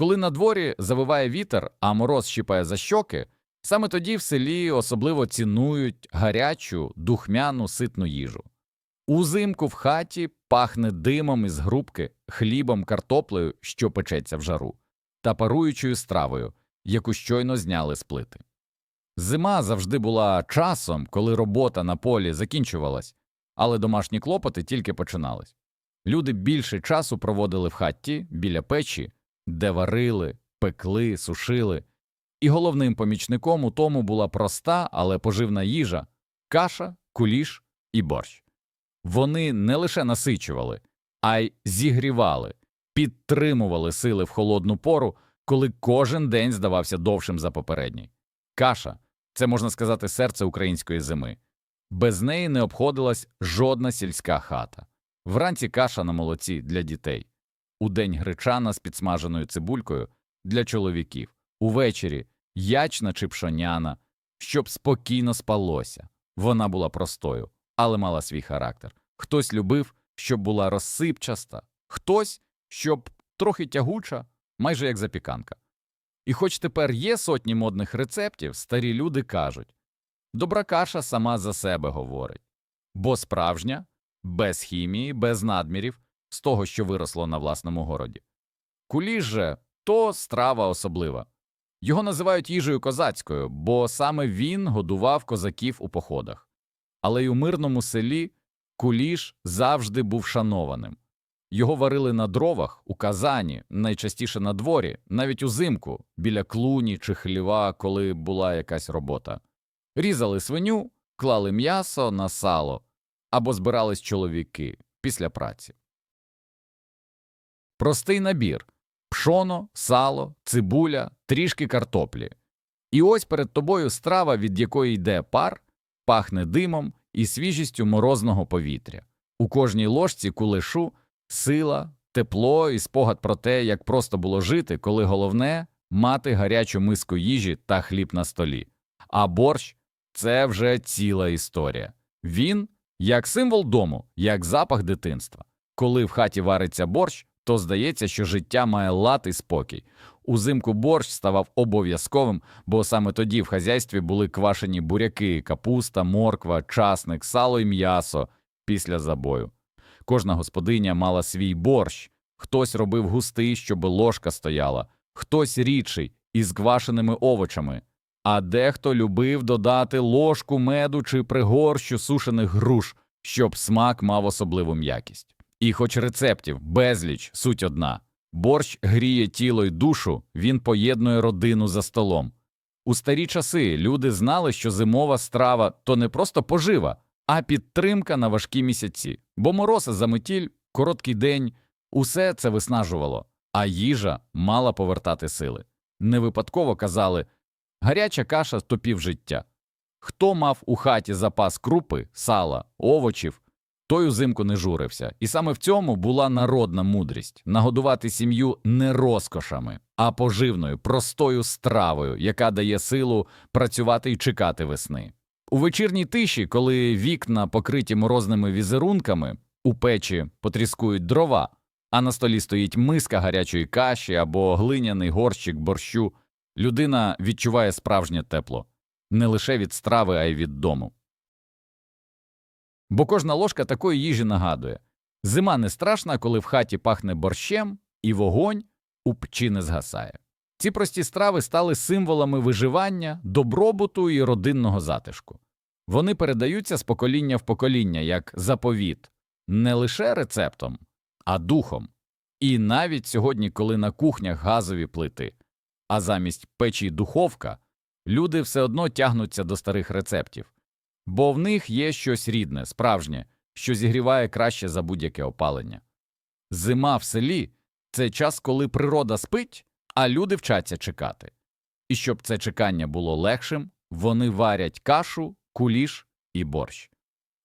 Коли на дворі завиває вітер, а мороз щіпає за щоки, саме тоді в селі особливо цінують гарячу, духмяну, ситну їжу. Узимку в хаті пахне димом із грубки, хлібом, картоплею, що печеться в жару, та паруючою стравою, яку щойно зняли з плити. Зима завжди була часом, коли робота на полі закінчувалась, але домашні клопоти тільки починались. Люди більше часу проводили в хатті біля печі, де варили, пекли, сушили. І головним помічником у тому була проста, але поживна їжа каша, куліш і борщ. Вони не лише насичували, а й зігрівали, підтримували сили в холодну пору, коли кожен день здавався довшим за попередній. Каша це можна сказати серце української зими. Без неї не обходилась жодна сільська хата. Вранці каша на молоці для дітей, удень гречана з підсмаженою цибулькою для чоловіків, увечері ячна чи пшоняна, щоб спокійно спалося. Вона була простою, але мала свій характер. Хтось любив, щоб була розсипчаста, хтось, щоб трохи тягуча, майже як запіканка. І хоч тепер є сотні модних рецептів, старі люди кажуть добра каша сама за себе говорить, бо справжня, без хімії, без надмірів, з того, що виросло на власному городі. Куліш же то страва особлива. Його називають їжею козацькою, бо саме він годував козаків у походах. Але й у мирному селі куліш завжди був шанованим. Його варили на дровах, у казані, найчастіше на дворі, навіть узимку, біля клуні чи хліва, коли була якась робота. Різали свиню, клали м'ясо на сало або збирались чоловіки після праці. Простий набір пшоно, сало, цибуля, трішки картоплі. І ось перед тобою страва, від якої йде пар, пахне димом і свіжістю морозного повітря. У кожній ложці кулешу сила, тепло і спогад про те, як просто було жити, коли головне мати гарячу миску їжі та хліб на столі. А борщ це вже ціла історія. Він як символ дому, як запах дитинства. Коли в хаті вариться борщ, то здається, що життя має лад і спокій. Узимку борщ ставав обов'язковим, бо саме тоді в хазяйстві були квашені буряки, капуста, морква, часник, сало і м'ясо після забою. Кожна господиня мала свій борщ, хтось робив густий, щоб ложка стояла, хтось рідший із квашеними овочами, а дехто любив додати ложку меду чи пригорщу сушених груш, щоб смак мав особливу м'якість. І хоч рецептів безліч, суть одна борщ гріє тіло й душу, він поєднує родину за столом. У старі часи люди знали, що зимова страва то не просто пожива, а підтримка на важкі місяці, бо морози заметіль, короткий день, усе це виснажувало, а їжа мала повертати сили. Не випадково казали гаряча каша то півжиття. Хто мав у хаті запас крупи, сала, овочів, той узимку не журився, і саме в цьому була народна мудрість нагодувати сім'ю не розкошами, а поживною, простою стравою, яка дає силу працювати і чекати весни. У вечірній тиші, коли вікна покриті морозними візерунками, у печі потріскують дрова, а на столі стоїть миска гарячої каші або глиняний горщик борщу, людина відчуває справжнє тепло не лише від страви, а й від дому. Бо кожна ложка такої їжі нагадує зима не страшна, коли в хаті пахне борщем, і вогонь у печі не згасає. Ці прості страви стали символами виживання, добробуту і родинного затишку. Вони передаються з покоління в покоління як заповіт, не лише рецептом, а духом. І навіть сьогодні, коли на кухнях газові плити, а замість печі духовка, люди все одно тягнуться до старих рецептів, бо в них є щось рідне, справжнє, що зігріває краще за будь-яке опалення. Зима в селі це час, коли природа спить, а люди вчаться чекати. І щоб це чекання було легшим, вони варять кашу, куліш і борщ.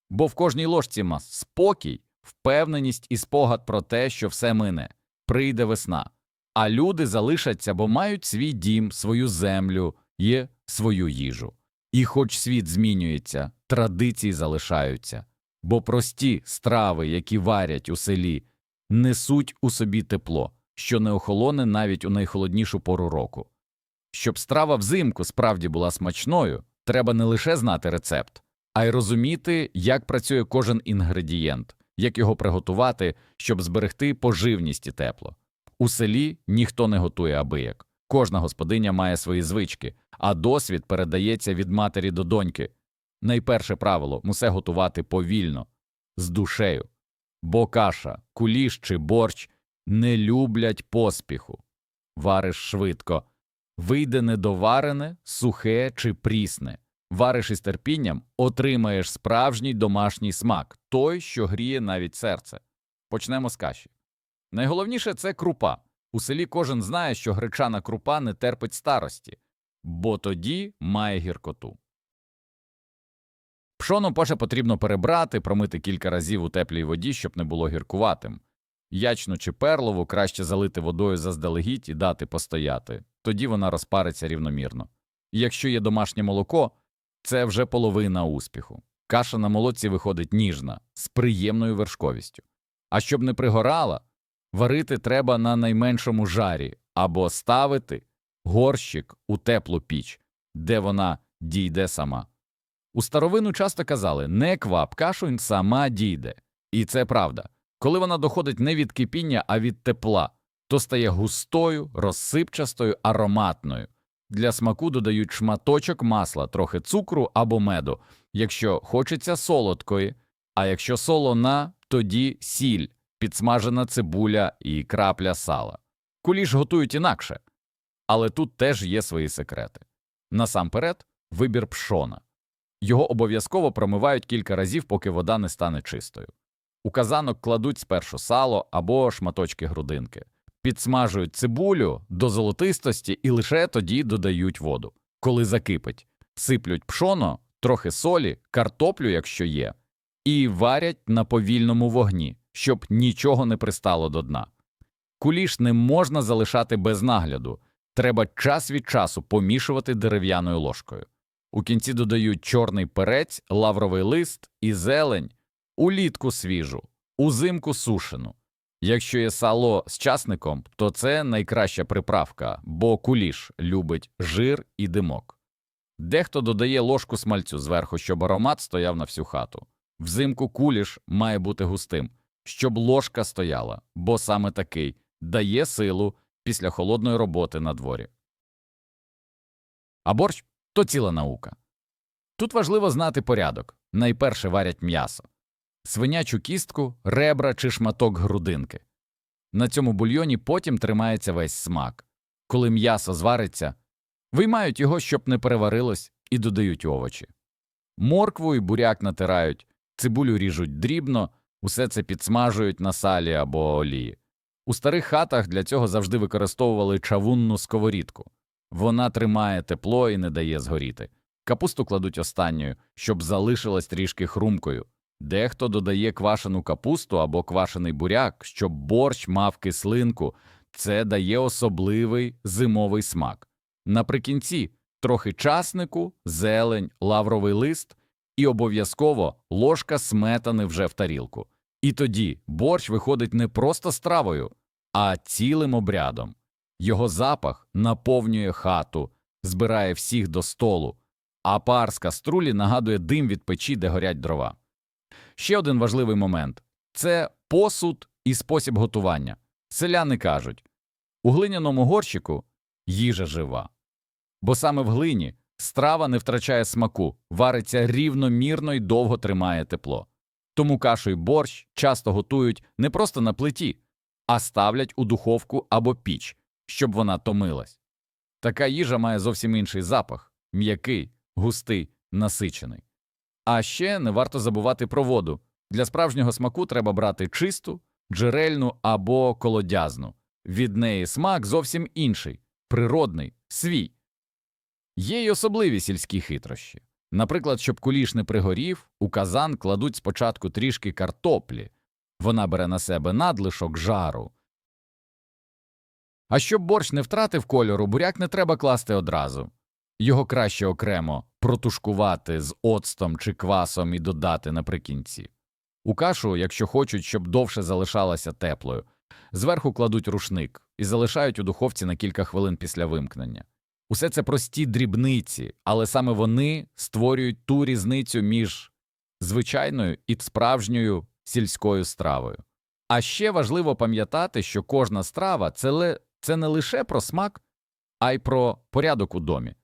Бо в кожній ложці ма спокій, впевненість і спогад про те, що все мине, прийде весна, а люди залишаться, бо мають свій дім, свою землю, є свою їжу. І хоч світ змінюється, традиції залишаються, бо прості страви, які варять у селі, несуть у собі тепло, що не охолоне навіть у найхолоднішу пору року. Щоб страва взимку справді була смачною, треба не лише знати рецепт, а й розуміти, як працює кожен інгредієнт, як його приготувати, щоб зберегти поживність і тепло. У селі ніхто не готує абияк. Кожна господиня має свої звички, а досвід передається від матері до доньки. Найперше правило мусе готувати повільно, з душею, бо каша, куліш чи борщ не люблять поспіху. Вариш швидко, вийде недоварене, сухе чи прісне. Вариш із терпінням, отримаєш справжній домашній смак, той, що гріє навіть серце. Почнемо з каші. Найголовніше це крупа. У селі кожен знає, що гречана крупа не терпить старості, бо тоді має гіркоту. Пшоно паше потрібно перебрати, промити кілька разів у теплій воді, щоб не було гіркуватим. Ячну чи перлову краще залити водою заздалегідь і дати постояти, тоді вона розпариться рівномірно. Якщо є домашнє молоко, це вже половина успіху. Каша на молоці виходить ніжна, з приємною вершковістю. А щоб не пригорала, варити треба на найменшому жарі або ставити горщик у теплу піч, де вона дійде сама. У старовину часто казали не квап, кашу сама дійде. І це правда. Коли вона доходить не від кипіння, а від тепла, то стає густою, розсипчастою, ароматною. Для смаку додають шматочок масла, трохи цукру або меду, якщо хочеться солодкої, а якщо солона, тоді сіль, підсмажена цибуля і крапля сала. Куліш готують інакше, але тут теж є свої секрети. Насамперед, вибір пшона. Його обов'язково промивають кілька разів, поки вода не стане чистою. У казанок кладуть спершу сало або шматочки грудинки, підсмажують цибулю до золотистості і лише тоді додають воду. Коли закипить, сиплють пшоно, трохи солі, картоплю, якщо є, і варять на повільному вогні, щоб нічого не пристало до дна. Куліш не можна залишати без нагляду, треба час від часу помішувати дерев'яною ложкою. У кінці додають чорний перець, лавровий лист і зелень, улітку свіжу, узимку сушену. Якщо є сало з часником, то це найкраща приправка, бо куліш любить жир і димок. Дехто додає ложку смальцю зверху, щоб аромат стояв на всю хату. Взимку куліш має бути густим, щоб ложка стояла, бо саме такий дає силу після холодної роботи на дворі. А борщ то ціла наука. Тут важливо знати порядок. Найперше варять м'ясо, свинячу кістку, ребра чи шматок грудинки. На цьому бульйоні потім тримається весь смак. Коли м'ясо звариться, виймають його, щоб не переварилось, і додають овочі. Моркву і буряк натирають, цибулю ріжуть дрібно, усе це підсмажують на салі або олії. У старих хатах для цього завжди використовували чавунну сковорідку. Вона тримає тепло і не дає згоріти. Капусту кладуть останньою, щоб залишилась трішки хрумкою. Дехто додає квашену капусту або квашений буряк, щоб борщ мав кислинку. Це дає особливий зимовий смак. Наприкінці трохи часнику, зелень, лавровий лист і обов'язково ложка сметани вже в тарілку. І тоді борщ виходить не просто стравою, а цілим обрядом. Його запах наповнює хату, збирає всіх до столу, а пар з каструлі нагадує дим від печі, де горять дрова. Ще один важливий момент це посуд і спосіб готування. Селяни кажуть у глиняному горщику їжа жива, бо саме в глині страва не втрачає смаку, вариться рівномірно і довго тримає тепло. Тому кашу й борщ часто готують не просто на плиті, а ставлять у духовку або піч, щоб вона томилась. Така їжа має зовсім інший запах м'який, густий, насичений. А ще не варто забувати про воду. Для справжнього смаку треба брати чисту, джерельну або колодязну. Від неї смак зовсім інший, природний, свій. Є й особливі сільські хитрощі. Наприклад, щоб куліш не пригорів, у казан кладуть спочатку трішки картоплі, вона бере на себе надлишок жару. А щоб борщ не втратив кольору, буряк не треба класти одразу. Його краще окремо протушкувати з оцтом чи квасом і додати наприкінці. У кашу, якщо хочуть, щоб довше залишалася теплою, зверху кладуть рушник і залишають у духовці на кілька хвилин після вимкнення. Усе це прості дрібниці, але саме вони створюють ту різницю між звичайною і справжньою сільською стравою. А ще важливо пам'ятати, що кожна страва це, це не лише про смак, а й про порядок у домі.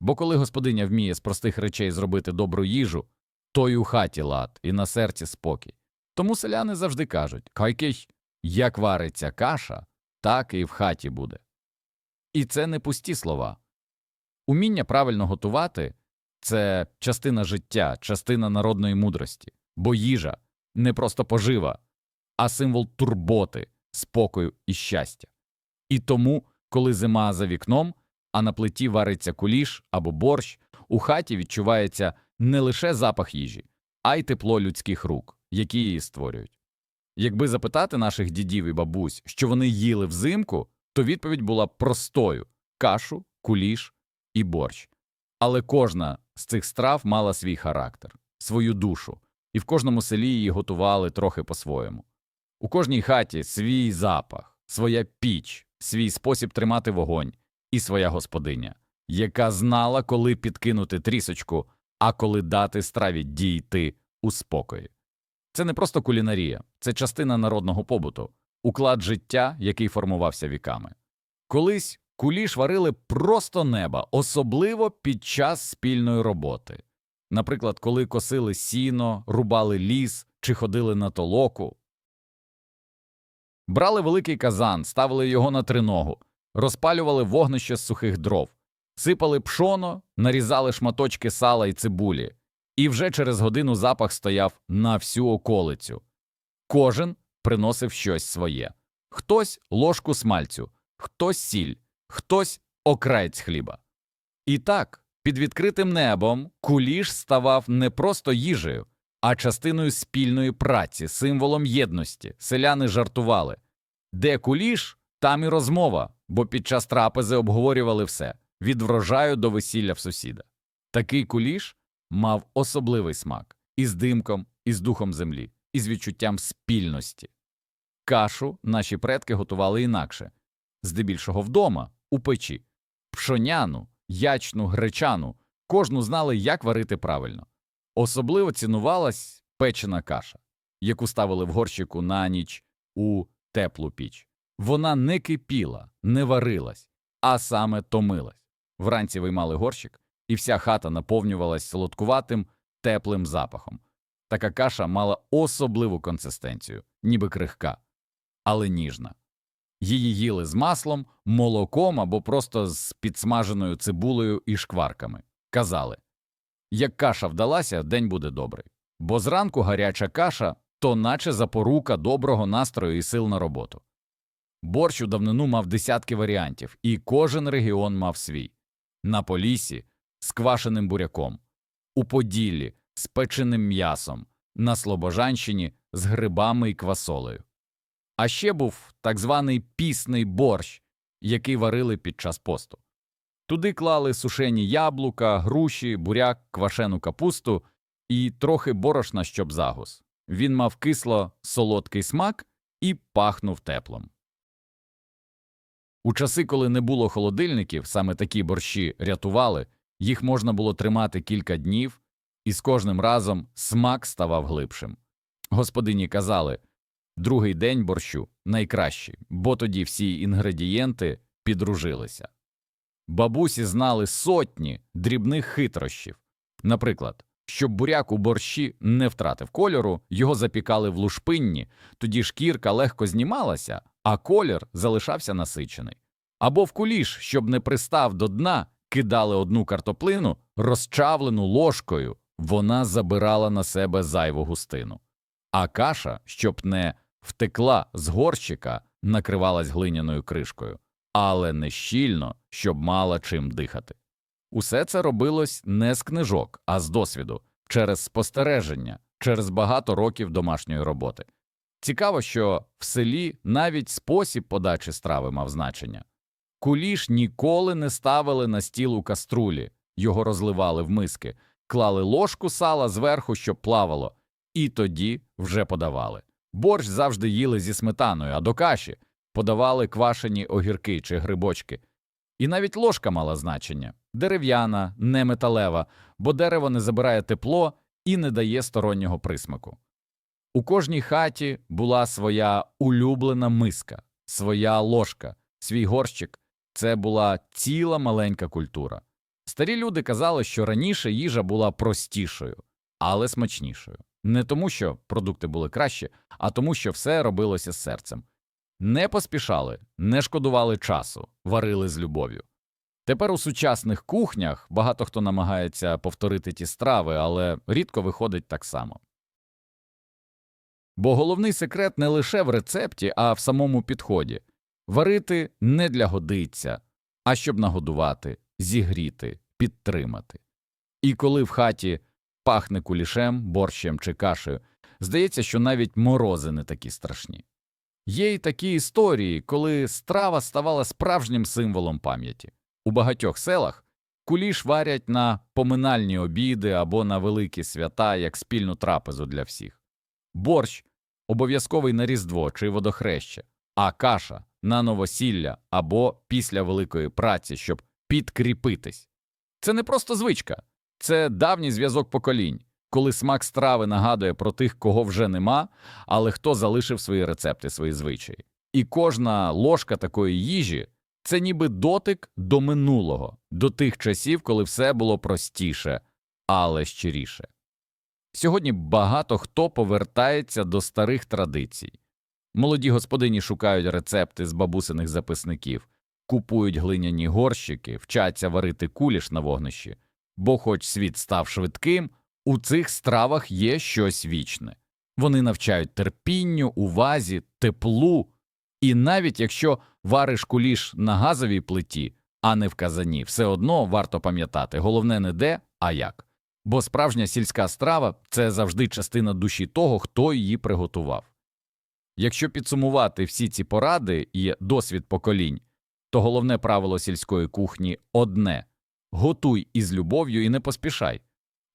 Бо коли господиня вміє з простих речей зробити добру їжу, то й у хаті лад, і на серці спокій. Тому селяни завжди кажуть Кайкий, як вариться каша, так і в хаті буде. І це не пусті слова. Уміння правильно готувати це частина життя, частина народної мудрості, бо їжа не просто пожива, а символ турботи, спокою і щастя. І тому, коли зима за вікном, а на плиті вариться куліш або борщ, у хаті відчувається не лише запах їжі, а й тепло людських рук, які її створюють. Якби запитати наших дідів і бабусь, що вони їли взимку, то відповідь була простою кашу, куліш і борщ. Але кожна з цих страв мала свій характер, свою душу, і в кожному селі її готували трохи по-своєму. У кожній хаті свій запах, своя піч, свій спосіб тримати вогонь і своя господиня, яка знала, коли підкинути трісочку, а коли дати страві дійти у спокої. Це не просто кулінарія, це частина народного побуту, уклад життя, який формувався віками. Колись куліш варили просто неба, особливо під час спільної роботи. Наприклад, коли косили сіно, рубали ліс чи ходили на толоку. Брали великий казан, ставили його на триногу, розпалювали вогнище з сухих дров, сипали пшоно, нарізали шматочки сала і цибулі, і вже через годину запах стояв на всю околицю. Кожен приносив щось своє хтось ложку смальцю, хтось сіль, хтось окраєць хліба. І так, під відкритим небом куліш ставав не просто їжею, а частиною спільної праці, символом єдності. Селяни жартували. Де куліш, там і розмова, бо під час трапези обговорювали все від врожаю до весілля в сусіда. Такий куліш мав особливий смак із димком, із духом землі, із відчуттям спільності. Кашу наші предки готували інакше здебільшого вдома, у печі, пшоняну, ячну, гречану, кожну знали, як варити правильно. Особливо цінувалась печена каша, яку ставили в горщику на ніч у теплу піч. Вона не кипіла, не варилась, а саме томилась. Вранці виймали горщик, і вся хата наповнювалась солодкуватим, теплим запахом. Така каша мала особливу консистенцію, ніби крихка, але ніжна. Її їли з маслом, молоком або просто з підсмаженою цибулею і шкварками. Казали як каша вдалася, день буде добрий. Бо зранку гаряча каша то наче запорука доброго настрою і сил на роботу. Борщ у давнину мав десятки варіантів, і кожен регіон мав свій на Полісі з квашеним буряком, у Поділлі з печеним м'ясом, на Слобожанщині з грибами і квасолею. А ще був так званий пісний борщ, який варили під час посту. Туди клали сушені яблука, груші, буряк, квашену капусту і трохи борошна, щоб загус. Він мав кисло солодкий смак і пахнув теплом. У часи, коли не було холодильників, саме такі борщі рятували, їх можна було тримати кілька днів, і з кожним разом смак ставав глибшим. Господині казали другий день борщу найкращий, бо тоді всі інгредієнти підружилися. Бабусі знали сотні дрібних хитрощів. Наприклад, щоб буряк у борщі не втратив кольору, його запікали в лушпинні, тоді шкірка легко знімалася, а колір залишався насичений. Або в куліш, щоб не пристав до дна, кидали одну картоплину, розчавлену ложкою, вона забирала на себе зайву густину. А каша, щоб не втекла з горщика, накривалась глиняною кришкою, але не щільно, щоб мала чим дихати. Усе це робилось не з книжок, а з досвіду, через спостереження, через багато років домашньої роботи. Цікаво, що в селі навіть спосіб подачі страви мав значення. Куліш ніколи не ставили на стіл у каструлі, його розливали в миски, клали ложку сала зверху, щоб плавало, і тоді вже подавали. Борщ завжди їли зі сметаною, а до каші подавали квашені огірки чи грибочки. І навіть ложка мала значення дерев'яна, не металева, бо дерево не забирає тепло і не дає стороннього присмаку. У кожній хаті була своя улюблена миска, своя ложка, свій горщик це була ціла маленька культура. Старі люди казали, що раніше їжа була простішою, але смачнішою. Не тому, що продукти були кращі, а тому, що все робилося з серцем. Не поспішали, не шкодували часу, варили з любов'ю. Тепер у сучасних кухнях багато хто намагається повторити ті страви, але рідко виходить так само. Бо головний секрет не лише в рецепті, а в самому підході варити не для годиться, а щоб нагодувати, зігріти, підтримати. І коли в хаті пахне кулішем, борщем чи кашею, здається, що навіть морози не такі страшні. Є й такі історії, коли страва ставала справжнім символом пам'яті. У багатьох селах куліш варять на поминальні обіди або на великі свята як спільну трапезу для всіх. Борщ обов'язковий на Різдво чи водохреще, а каша на новосілля або після великої праці, щоб підкріпитись. Це не просто звичка, це давній зв'язок поколінь, коли смак страви нагадує про тих, кого вже нема, але хто залишив свої рецепти, свої звичаї. І кожна ложка такої їжі це ніби дотик до минулого, до тих часів, коли все було простіше, але щиріше. Сьогодні багато хто повертається до старих традицій. Молоді господині шукають рецепти з бабусиних записників, купують глиняні горщики, вчаться варити куліш на вогнищі, бо, хоч світ став швидким, у цих стравах є щось вічне. Вони навчають терпінню, увазі, теплу, і навіть якщо вариш куліш на газовій плиті, а не в казані, все одно варто пам'ятати головне не де, а як. Бо справжня сільська страва це завжди частина душі того, хто її приготував. Якщо підсумувати всі ці поради і досвід поколінь, то головне правило сільської кухні одне готуй із любов'ю і не поспішай,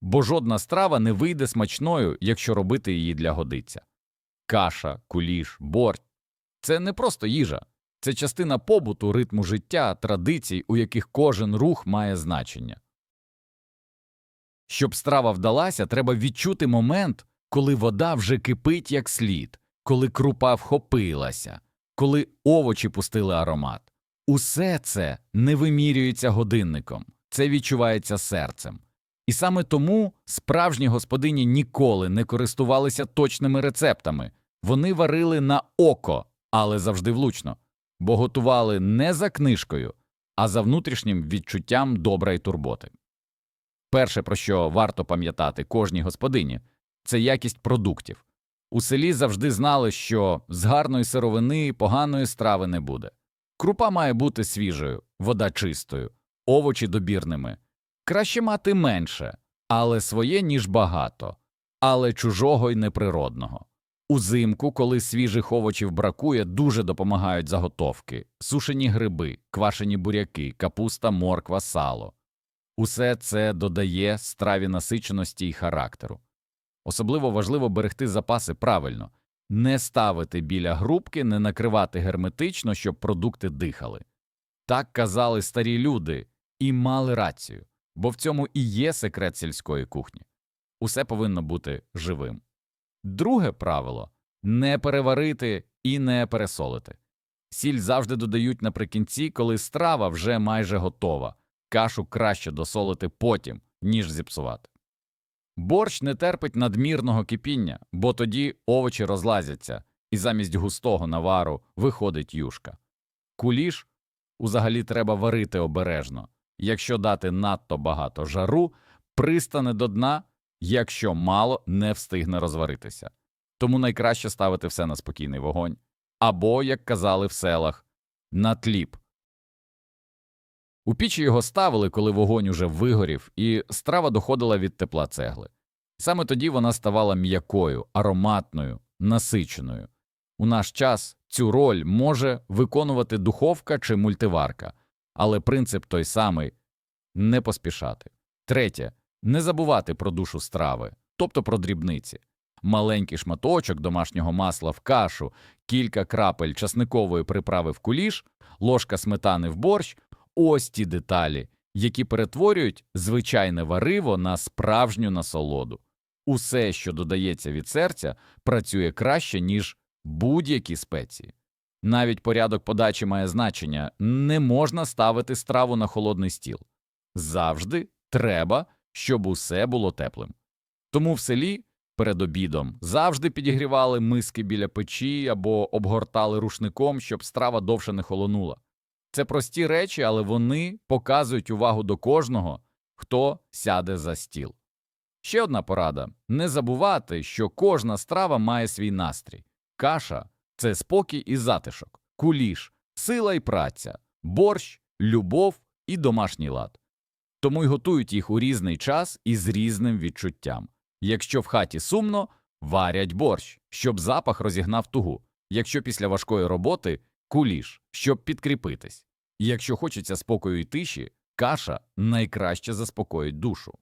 бо жодна страва не вийде смачною, якщо робити її для годиться. Каша, куліш, борщ – це не просто їжа, це частина побуту, ритму життя, традицій, у яких кожен рух має значення. Щоб страва вдалася, треба відчути момент, коли вода вже кипить як слід, коли крупа вхопилася, коли овочі пустили аромат. Усе це не вимірюється годинником, це відчувається серцем. І саме тому справжні господині ніколи не користувалися точними рецептами, вони варили на око, але завжди влучно, бо готували не за книжкою, а за внутрішнім відчуттям добра й турботи. Перше, про що варто пам'ятати кожній господині, це якість продуктів. У селі завжди знали, що з гарної сировини поганої страви не буде. Крупа має бути свіжою, вода чистою, овочі добірними. Краще мати менше, але своє, ніж багато, але чужого й неприродного. Узимку, коли свіжих овочів бракує, дуже допомагають заготовки, сушені гриби, квашені буряки, капуста, морква, сало. Усе це додає страві насиченості й характеру. Особливо важливо берегти запаси правильно, не ставити біля грубки, не накривати герметично, щоб продукти дихали. Так казали старі люди і мали рацію, бо в цьому і є секрет сільської кухні. Усе повинно бути живим. Друге правило не переварити і не пересолити. Сіль завжди додають наприкінці, коли страва вже майже готова кашу краще досолити потім, ніж зіпсувати. Борщ не терпить надмірного кипіння, бо тоді овочі розлазяться, і замість густого навару виходить юшка. Куліш узагалі треба варити обережно. Якщо дати надто багато жару, пристане до дна, якщо мало не встигне розваритися. Тому найкраще ставити все на спокійний вогонь або, як казали в селах, на тліп. У пічі його ставили, коли вогонь уже вигорів, і страва доходила від тепла цегли. Саме тоді вона ставала м'якою, ароматною, насиченою. У наш час цю роль може виконувати духовка чи мультиварка, але принцип той самий не поспішати. Третє не забувати про душу страви, тобто про дрібниці. маленький шматочок домашнього масла в кашу, кілька крапель часникової приправи в куліш, ложка сметани в борщ ось ті деталі, які перетворюють звичайне вариво на справжню насолоду. Усе, що додається від серця, працює краще, ніж будь-які спеції. Навіть порядок подачі має значення не можна ставити страву на холодний стіл. Завжди треба, щоб усе було теплим. Тому в селі перед обідом завжди підігрівали миски біля печі або обгортали рушником, щоб страва довше не холонула. Це прості речі, але вони показують увагу до кожного, хто сяде за стіл. Ще одна порада не забувати, що кожна страва має свій настрій. Каша це спокій і затишок, куліш, сила і праця, борщ, любов і домашній лад. Тому й готують їх у різний час і з різним відчуттям. Якщо в хаті сумно, варять борщ, щоб запах розігнав тугу. Якщо після важкої роботи куліш, щоб підкріпитись. Якщо хочеться спокою і тиші, каша найкраще заспокоїть душу.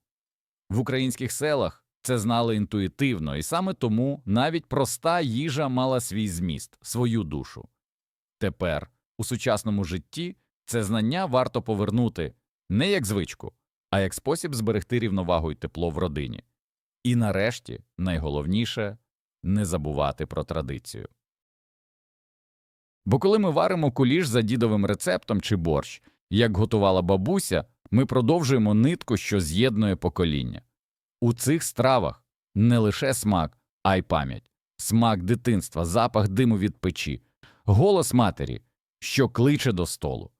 В українських селах це знали інтуїтивно, і саме тому навіть проста їжа мала свій зміст, свою душу. Тепер, у сучасному житті, це знання варто повернути не як звичку, а як спосіб зберегти рівновагу і тепло в родині. І нарешті, найголовніше не забувати про традицію. Бо коли ми варимо куліш за дідовим рецептом чи борщ, як готувала бабуся, ми продовжуємо нитку, що з'єднує покоління. У цих стравах не лише смак, а й пам'ять, смак дитинства, запах диму від печі, голос матері, що кличе до столу.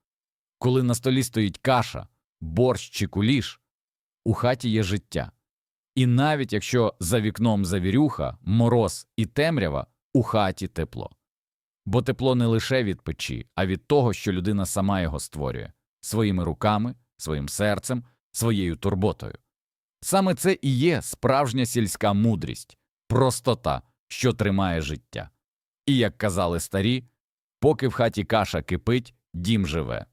Коли на столі стоїть каша, борщ чи куліш, у хаті є життя. І навіть якщо за вікном завірюха, мороз і темрява, у хаті тепло. Бо тепло не лише від печі, а від того, що людина сама його створює своїми руками, своїм серцем, своєю турботою. Саме це і є справжня сільська мудрість, простота, що тримає життя. І як казали старі, поки в хаті каша кипить, дім живе.